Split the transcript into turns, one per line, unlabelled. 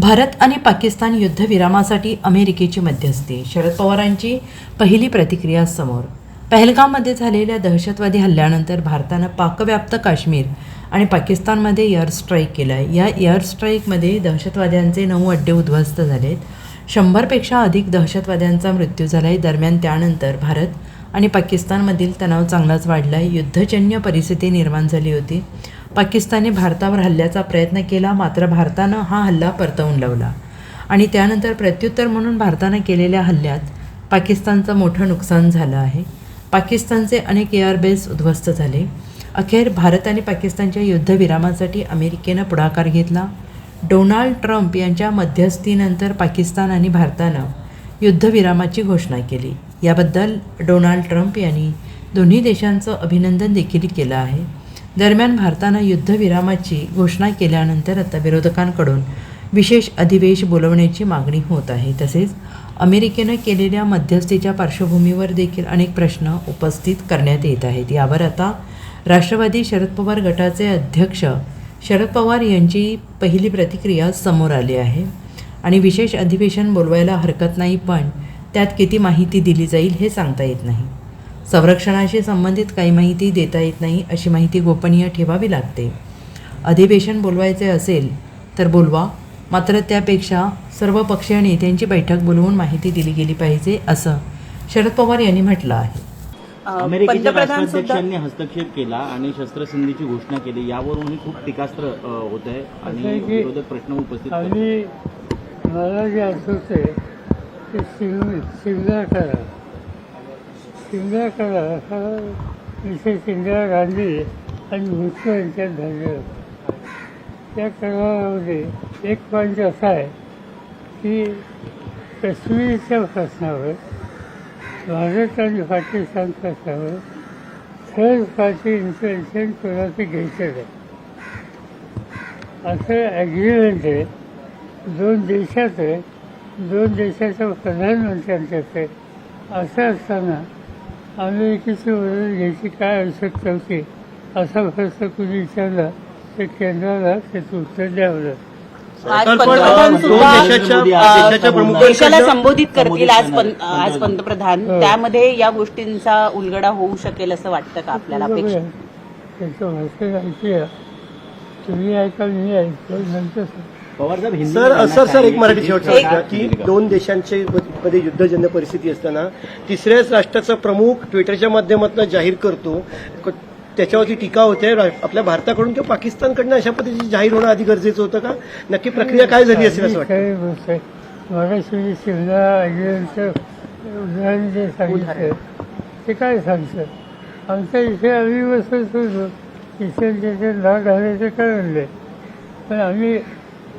भारत आणि पाकिस्तान युद्धविरामासाठी अमेरिकेची मध्यस्थी. शरद पवारांची पहिली प्रतिक्रिया समोर. पहलगाममध्ये झालेल्या दहशतवादी हल्ल्यानंतर भारतानं पाकव्याप्त काश्मीर आणि पाकिस्तानमध्ये एअर स्ट्राईक केला आहे या एअर स्ट्राईकमध्ये दहशतवाद्यांचे नऊ अड्डे उद्ध्वस्त झालेत. शंभरपेक्षा अधिक दहशतवाद्यांचा मृत्यू झाला आहे दरम्यान त्यानंतर भारत आणि पाकिस्तानमधील तणाव चांगलाच वाढला आहे युद्धजन्य परिस्थिती निर्माण झाली होती. पाकिस्तानने भारतावर हल्ल्याचा प्रयत्न केला मात्र भारतानं हा हल्ला परतवून लावला. आणि त्यानंतर प्रत्युत्तर म्हणून भारतानं केलेल्या हल्ल्यात पाकिस्तानचं मोठं नुकसान झालं आहे. पाकिस्तानचे अनेक एअरबेस उद्ध्वस्त झाले. अखेर भारत आणि पाकिस्तानच्या युद्धविरामासाठी अमेरिकेनं पुढाकार घेतला. डोनाल्ड ट्रम्प यांच्या मध्यस्थीनंतर पाकिस्तान आणि भारतानं युद्धविरामाची घोषणा केली. याबद्दल डोनाल्ड ट्रम्प यांनी दोन्ही देशांचं अभिनंदन देखील केलं आहे. दरम्यान भारतानं युद्धविरामाची घोषणा केल्यानंतर आता विरोधकांकडून विशेष अधिवेश बोलवण्याची मागणी होत आहे. तसेच अमेरिकेनं केलेल्या मध्यस्थीच्या पार्श्वभूमीवर देखील अनेक प्रश्न उपस्थित करण्यात येत आहेत. यावर आता राष्ट्रवादी शरद पवार गटाचे अध्यक्ष शरद पवार यांची पहिली प्रतिक्रिया समोर आली आहे. आणि विशेष अधिवेशन बोलवायला हरकत नाही पण त्यात किती माहिती दिली जाईल हे सांगता येत नाही. संरक्षणाशी संबंधित काही माहिती देता येत नाही अशी माहिती गोपनीय ठेवावी लागते. अधिवेशन बोलवायचे असेल तर बोलवा. मात्र त्यापेक्षा सर्व पक्षीय नेत्यांची बैठक बोलवून माहिती दिली गेली पाहिजे असं शरद पवार यांनी म्हटलं आहे.
अमेरिकेच्या राष्ट्राध्यक्षांनी हस्तक्षेप केला आणि शस्त्रसंधीची घोषणा केली. यावरूनही खूप टीकास्त्र होत आहे आणि
असं
विरोधक प्रश्न उपस्थित
मला जे आठवते ते करा शिवला कला हा विशेष इंदिरा गांधी आणि भुजबळ यांच्यात झालेला होता. त्या करारामध्ये एक पॉईंट असा आहे की काश्मीरच्या प्रश्नावर भारत आणि पाकिस्तान प्रश्नावर थर्ड पार्टी इन्फॉर्मेशन कोणाचं घ्यायचं नाही. असं ॲग्रीमेंट आहे. दोन देशात आहे. दोन देशाच्या प्रधानमंत्र्यांच्यात आहे. असं असताना अमेरिकेची मदत घ्यायची काय आवश्यकता होती असा प्रश्न कुणी विचारला तर केंद्राला त्याचं उत्तर द्यावं. लागतं
आज पंतप्रधान सुद्धा देशाला संबोधित करतील आज आज
करणार.
पंतप्रधान.
हो.
त्यामध्ये या गोष्टींचा उलगडा होऊ शकेल असं वाटतं का आपल्याला अपेक्षा?
त्याचं भाषण ऐकूया. तुम्ही ऐका मी ऐकतो नंतर
सर सर सर एक मराठी शेवटचा की दोन देशांचे मध्ये युद्धजन्य परिस्थिती असताना तिसऱ्याच राष्ट्राचा प्रमुख ट्विटरच्या माध्यमातून जाहीर करतो. क- त्याच्यावरती टीका होते आपल्या भारताकडून किंवा पाकिस्तानकडनं अशा पद्धतीची जाहीर होणं आधी गरजेचं होतं का? नक्की प्रक्रिया काय झाली असेल असं वाटतं?
उदाहरण जे सांगितलं ते काय सांगतं? आमच्या इथे आम्ही बसत होतो इथे त्याचे नाव घालायचे पण आम्ही